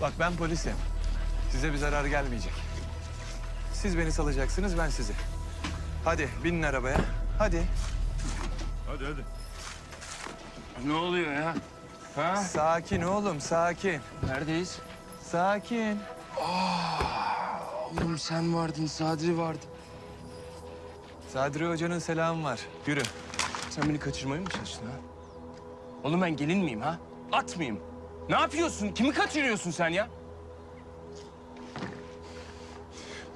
Bak ben polisim. Size bir zarar gelmeyecek. Siz beni salacaksınız, ben sizi. Hadi binin arabaya. Hadi. Hadi hadi. Ne oluyor ya? Ha? Sakin oğlum, sakin. Neredeyiz? Sakin. Oğlum sen vardın, Sadri vardı. Sadri Hoca'nın selamı var. Yürü. Sen beni kaçırmaya mı çalıştın ha? Oğlum ben gelin miyim ha? At mıyım? Ne yapıyorsun? Kimi kaçırıyorsun sen ya?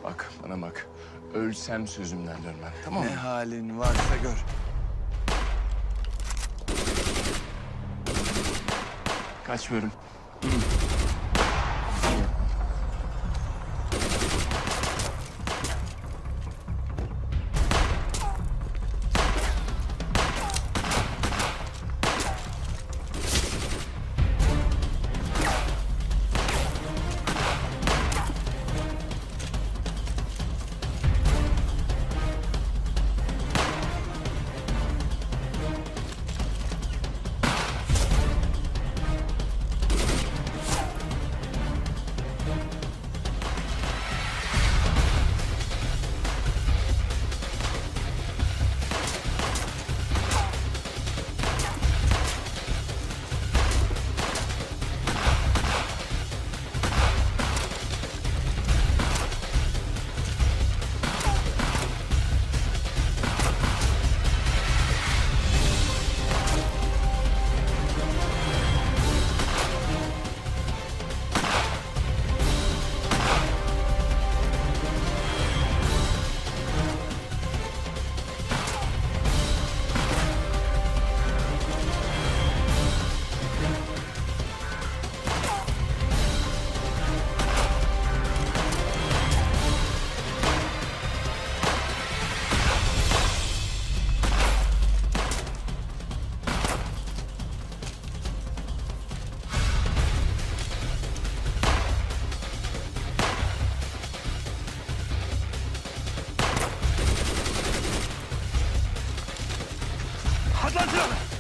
Bak bana bak. Ölsem sözümden dönmem tamam mı? Ne halin varsa gör. Kaçmıyorum. Hadi lan Sinan. Ne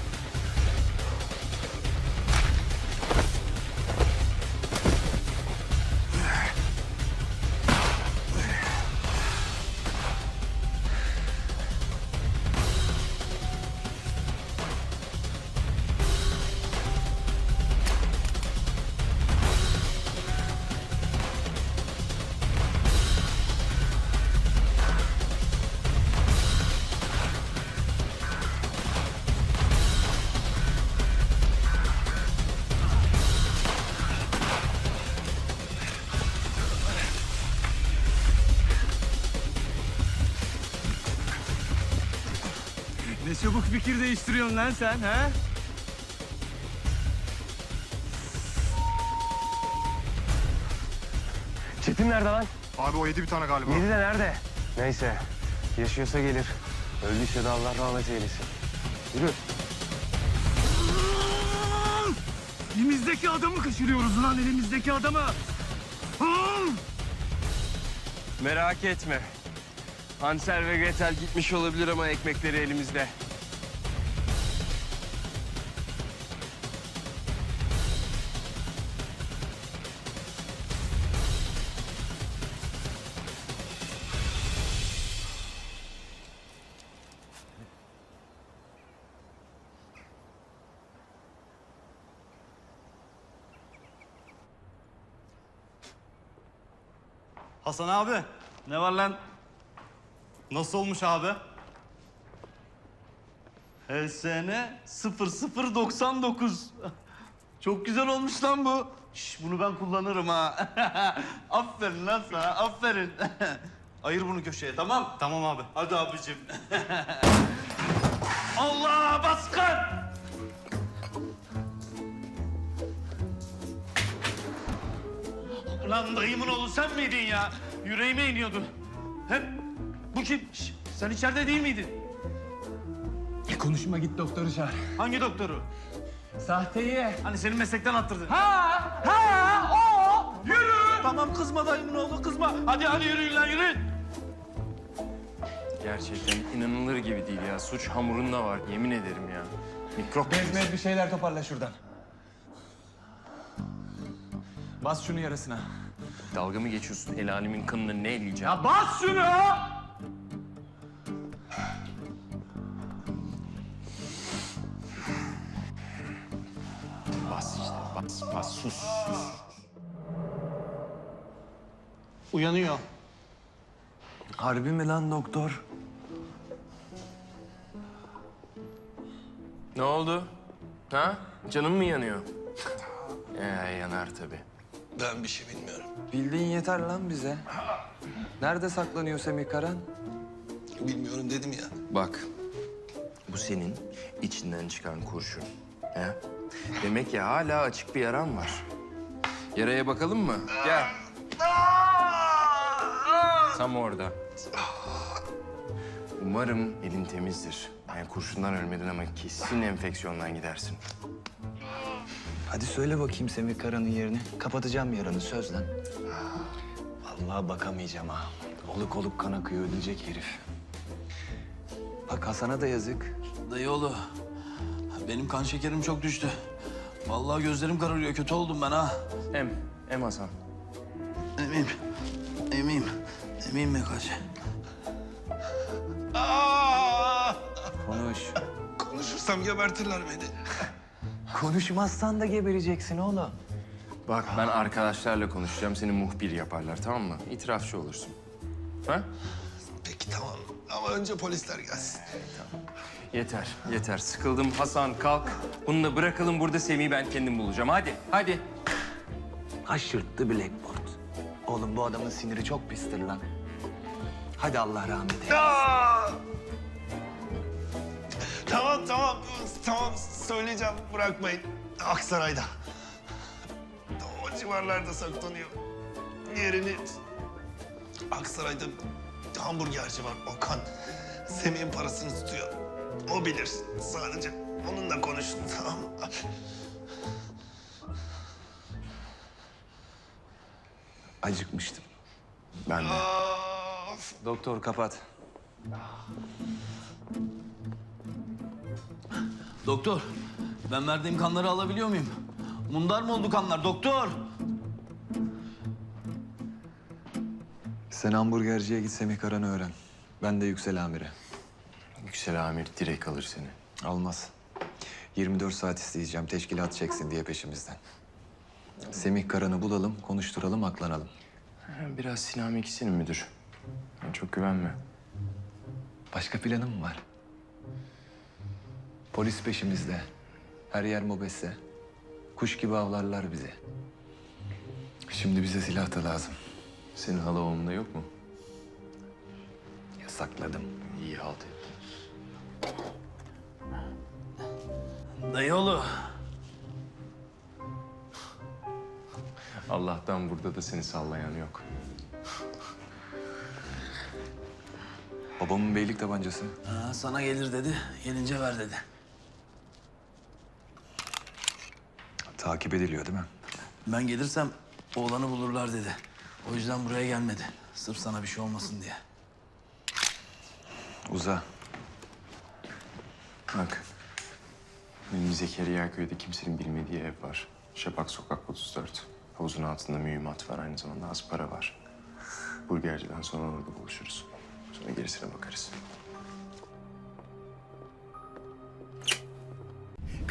çabuk fikir değiştiriyorsun lan sen ha? Çetin nerede lan? Abi o yedi bir tane galiba. Yedi de nerede? Neyse. Yaşıyorsa gelir. Öldüyse de Allah rahmet eylesin. Yürü. Elimizdeki adamı kaçırıyoruz lan elimizdeki adamı. Merak etme. Hansel ve Gretel gitmiş olabilir ama ekmekleri elimizde. Hasan abi, ne var lan? Nasıl olmuş abi? HSN 0099. Çok güzel olmuş lan bu. Şş, bunu ben kullanırım ha. aferin lan sana, aferin. Ayır bunu köşeye, tamam? Tamam abi. Hadi abicim. Allah baskın! Lan dayımın oğlu sen miydin ya? Yüreğime iniyordu. Hem bu kim? Şş, sen içeride değil miydin? Konuşma git doktoru çağır. Hangi doktoru? Sahteyi. Hani senin meslekten attırdın. Ha, ha, o. Yürü! Tamam kızma dayımın oğlu kızma. Hadi hadi yürüyün lan yürüyün. Gerçekten inanılır gibi değil ya. Suç hamurunda var yemin ederim ya. Mikrop Bezmez bir şeyler toparla şuradan. Bas şunu yarasına. Dalga mı geçiyorsun? El alemin kanını ne eleyeceğim? Ya bas şunu! Bas işte, bas, bas, sus, sus. Uyanıyor. Harbi mi lan doktor? Ne oldu? Ha? Canın mı yanıyor? Ee, yanar tabii. Ben bir şey bilmiyorum. Bildiğin yeter lan bize. Nerede saklanıyor Semih Karan? Bilmiyorum dedim ya. Bak, bu senin içinden çıkan kurşun. He? Demek ki hala açık bir yaran var. Yaraya bakalım mı? Gel. Tam orada. Umarım elin temizdir. Yani kurşundan ölmedin ama kesin enfeksiyondan gidersin. Hadi söyle bakayım Semih Karan'ın yerini. Kapatacağım yaranı söz lan. Vallahi bakamayacağım ha. Oluk oluk kan akıyor ölecek herif. Bak Hasan'a da yazık. Dayıoğlu, benim kan şekerim çok düştü. Vallahi gözlerim kararıyor. Kötü oldum ben ha. Em, Em Hasan. Emeyim. Emeyim. Emeyim mi kaç? Konuş. Konuşursam gebertirler beni. Konuşmazsan da gebereceksin oğlum. Bak ben arkadaşlarla konuşacağım. Seni muhbir yaparlar tamam mı? İtirafçı olursun. Ha? Peki tamam. Ama önce polisler gelsin. Yeter, yeter. Sıkıldım. Hasan kalk. Bunu da bırakalım burada Semih'i ben kendim bulacağım. Hadi, hadi. Aşırttı Blackboard. Oğlum bu adamın siniri çok pistir lan. Hadi Allah rahmet eylesin. Tamam tamam. Tamam söyleyeceğim. Bırakmayın. Aksaray'da. O civarlarda saklanıyor. Yerini... Aksaray'da hamburgerci var Okan. Semih'in parasını tutuyor. O bilir sadece. Onunla konuşun tamam mı? Acıkmıştım. Ben de. Of. Doktor kapat. Doktor, ben verdiğim kanları alabiliyor muyum? Mundar mı oldu kanlar doktor? Sen hamburgerciye git Semih Karan'ı öğren. Ben de Yüksel Amir'e. Yüksel Amir direkt alır seni. Almaz. 24 saat isteyeceğim teşkilat çeksin diye peşimizden. Semih Karan'ı bulalım, konuşturalım, aklanalım. Biraz Sinan ikisinin müdür. Çok güvenme. Başka planım mı var? Polis peşimizde. Her yer mobese. Kuş gibi avlarlar bizi. Şimdi bize silah da lazım. Senin hala oğlunda yok mu? Yasakladım. İyi halt ettin. Dayıoğlu, Allah'tan burada da seni sallayan yok. Babamın beylik tabancası. ha, sana gelir dedi. Gelince ver dedi. Takip ediliyor değil mi? Ben gelirsem oğlanı bulurlar dedi. O yüzden buraya gelmedi. Sırf sana bir şey olmasın diye. Uza. Bak. Benim Zekeriya köyde kimsenin bilmediği ev var. Şafak Sokak 34. Havuzun altında mühimmat var. Aynı zamanda az para var. Burgerciden sonra orada buluşuruz. Sonra gerisine bakarız.